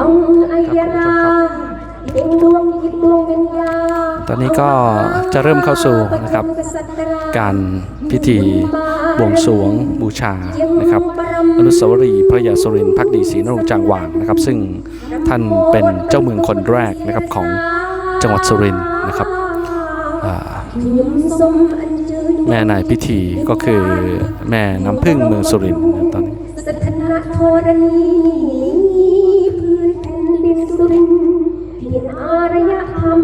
องไอยราเด็กดวงจิตดวงวิญญาตอนนี้ก็จะเริ่มเข้าสู่นะครับ การพิธีบวงสรวงบูชานะครับอนุสาวรีย์พระยาสุรินทร์พักดีศรีนรงจางวางนะครับ ซึ่งท่านเป็นเจ้าเมืองคนแรกนะครับของจังหวัดสุรินทร์นะครับแม่นายพิธีก็คือแม่น้ำพึ่งเมืองสุรินทร์นะตอนนี้ สุรินทร์เพียนอารยธรรม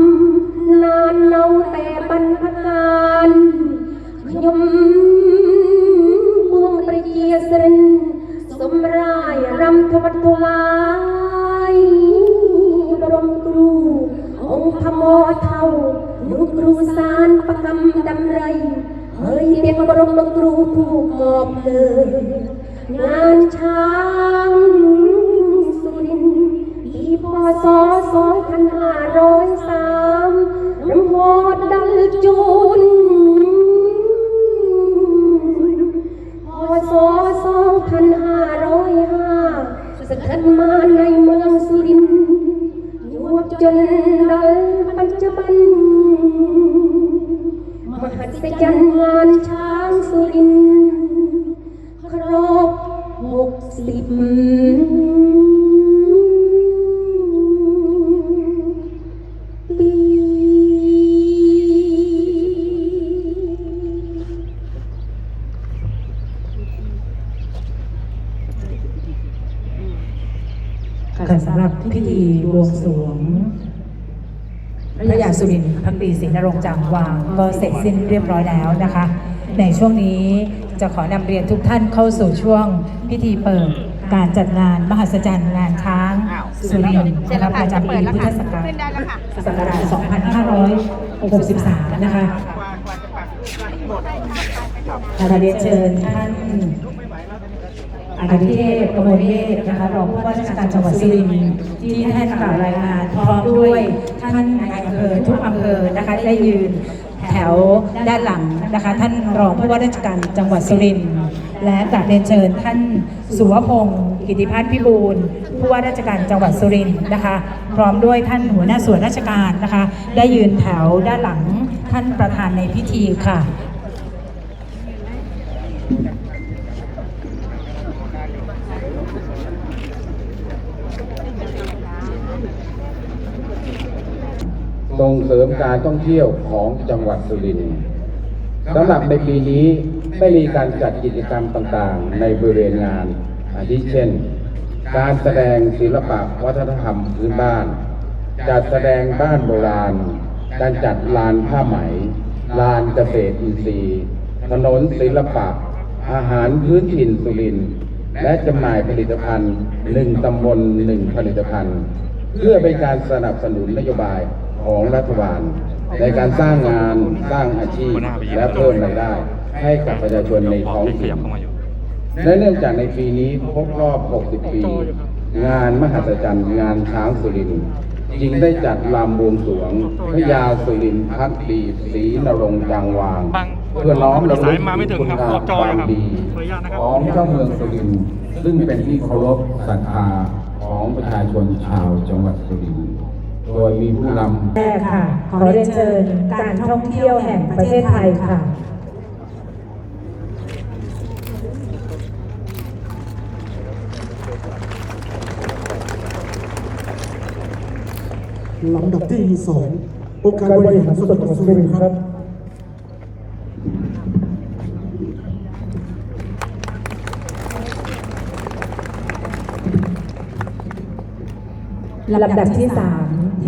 นานเนาแต่บรรพการยมบวงประเจียสรินสมรายรำทวัดถวายบรมครู องค์พระโมเท่าลูกครูสารประกำดำไรเฮ้ยเป็นบรมครูผู้มอบเลยงานช้า ศสองพันห้าร้อยสามลำโพดัลจูนพอสองพันห้าร้อยห้าสถิตมาในเมืองสุรินรยวบจนดัลปัจจุบันมหัศจรรย์งา ค่ะสำหรับพิธีบวงสรวงพระยาสุรินทร์พักดีศรีนรงค์จางวาง ก็เสร็จสิ้นเรียบร้อยแล้วนะคะ ในช่วงนี้จะขอนำเรียนทุกท่านเข้าสู่ช่วงพิธีเปิดการจัดงานมหัศจรรย์งานช้างสุรินทร์นะคะประจำปีพุทธศักราชศักราช2563 นะคะขอเรียนเชิญท่าน อาจารย์เทพกมลเทพนะคะรองผู้ว่าราชการจังหวัดสุรินทร์ที่ท่านกล่าวรายงานพร้อมด้วยท่านนายอำเภอทุกอำเภอนะคะได้ยืนแถวด้านหลังนะคะ ท่านรองผู้ว่าราชการจังหวัดสุรินทร์และกราบเรียนเชิญท่านสุวพงศ์กิติพัฒน์พิบูลผู้ว่าราชการจังหวัดสุรินทร์นะคะ พร้อมด้วยท่านหัวหน้าส่วนราชการนะคะ ได้ยืนแถวด้านหลังท่านประธานในพิธีค่ะ ส่งเสริมการท่องเที่ยวของจังหวัดสุรินทร์สำหรับในปีนี้ได้มีการจัดกิจกรรมต่างๆ ในบริเวณงานอาทิเช่น การแสดงศิลปะวัฒนธรรมพื้นบ้าน จัดแสดงบ้านโบราณ การจัดลานผ้าไหม ลานเกษตรอินทรีย์ ถนนศิลปะ อาหารพื้นถิ่นสุรินทร์และจำหน่ายผลิตภัณฑ์หนึ่งตำบลหนึ่งผลิตภัณฑ์ เพื่อเป็นการสนับสนุนนโยบาย ของรัฐบาล ในการสร้างงานสร้างอาชีพและเพิ่มรายได้ ให้กับประชาชนในท้องถิ่นและเนื่องจากในปีนี้ครบรอบ 60 ปี งานมหัศจรรย์งานช้างสุรินทร์จึงได้จัดลำบวงสวงพระยาสุรินทร์พักดีศรีนรงจางวาง เพื่อน้อมรำลึกถึงคุณงามความดีขออนุญาตนะครับของเจ้าเมืองสุรินทร์ซึ่งเป็นที่เคารพศรัทธาของประชาชนชาวจังหวัดสุรินทร์ โดยมีผู้นำแรกค่ะ ขอเรียนเชิญการท่องเที่ยวแห่งประเทศไทยค่ะ ลำดับที่สององค์การบริหารส่วนจังหวัดสุรินทร์ครับ ลำดับที่สามเ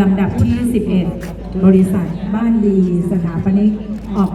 ลำดับที่ 11 บริษัทบ้านดีสถาปนิกออก